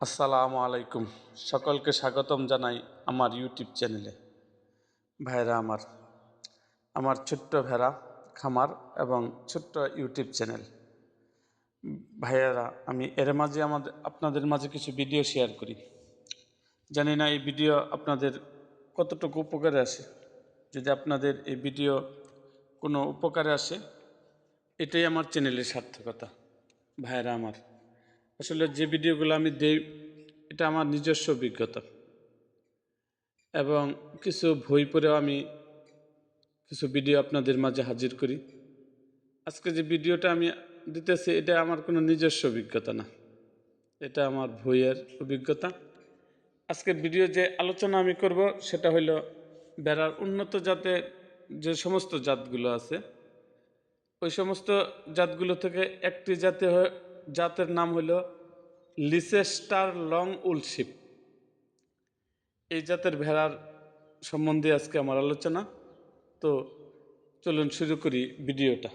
আসসালামু আলাইকুম। সকলকে স্বাগতম জানাই আমার ইউটিউব চ্যানেলে ভাইরা আমার আমার ছোট্ট ভেড়া খামার এবং ছোট্ট ইউটিউব চ্যানেল ভাইয়েরা, আমি এর মাঝে আমাদের, আপনাদের মাঝে কিছু ভিডিও শেয়ার করি। জানি না এই ভিডিও আপনাদের কতটুকু উপকারে আসে। যদি আপনাদের এই ভিডিও কোনো উপকারে আসে, এটাই আমার চ্যানেলের সার্থকতা। ভাইয়েরা আমার আসলে যে ভিডিওগুলো আমি দেই, এটা আমার নিজস্ব অভিজ্ঞতা। এবং কিছু বই পড়েও আমি কিছু ভিডিও আপনাদের মাঝে হাজির করি। আজকে যে ভিডিওটা আমি দিতেছি, এটা আমার কোনো নিজস্ব অভিজ্ঞতা না। এটা আমার বইয়ের অভিজ্ঞতা। আজকের ভিডিও যে আলোচনা আমি করব, সেটা হলো বেড়ার উন্নত জাতের যে সমস্ত জাতগুলো আছে, ওই সমস্ত জাতগুলো থেকে একটি জাতে জাতের নাম হলো লিসেস্টার লং উলশিপ এই জাতের ভেড়ার সম্বন্ধে আজকে আমার আলোচনা। তো চলুন শুরু করি ভিডিওটা।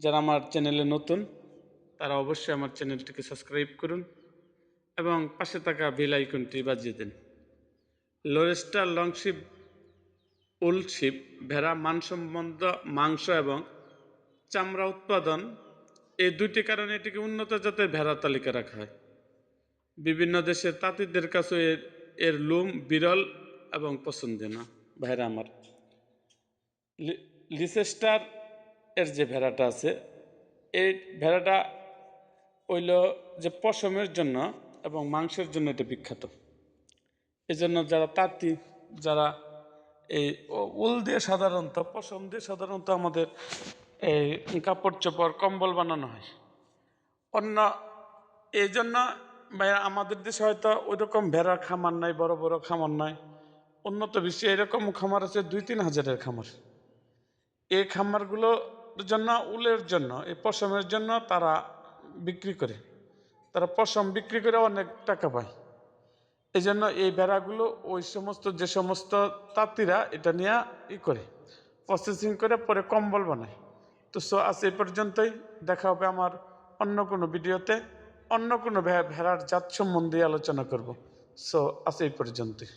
যারা আমার চ্যানেলে নতুন, তারা অবশ্যই আমার চ্যানেলটিকে সাবস্ক্রাইব করুন এবং পাশে থাকা বেল আইকনটি বাজিয়ে দিন। লোরেস্টার লংশিপ উলশিপ ভেড়া মানসম্বন্ধ মাংস এবং চামড়া উৎপাদন এই দুইটি কারণে এটিকে উন্নত জাতের ভেড়ার তালিকা রাখা হয়। বিভিন্ন দেশের তাঁতিদের কাছে এর এর লুম বিরল এবং পছন্দনীয় না ভেড়া আমার। লিসেস্টার এর যে ভেড়াটা আছে, এই ভেড়াটা হইল যে পশমের জন্য এবং মাংসের জন্য এটা বিখ্যাত। এই জন্য যারা তাঁতি, যারা এই উল দিয়ে সাধারণত, পশম দিয়ে সাধারণত আমাদের এই কাপড় চোপড় কম্বল বানানো হয়। অন্য এই জন্য আমাদের দেশে হয়তো ওই রকম ভেড়ার খামার নাই, বড় বড় খামার নাই। উন্নত বিশ্বে এরকম খামার আছে দুই তিন হাজারের খামার। এই খামারগুলোর জন্য উলের জন্য, এই পশমের জন্য তারা বিক্রি করে। তারা পশম বিক্রি করে অনেক টাকা পায়। এই জন্য এই ভেড়াগুলো ওই সমস্ত, যে সমস্ত তাঁতিরা এটা নিয়ে ই করে প্রসেসিং করে, পরে কম্বল বানায়। তো সো আজ এই পর্যন্তই। দেখা হবে আমার অন্য কোনো ভিডিওতে, অন্য কোনো ভেড়ার জাত সম্বন্ধে আলোচনা করব। সো আজ এই পর্যন্তই।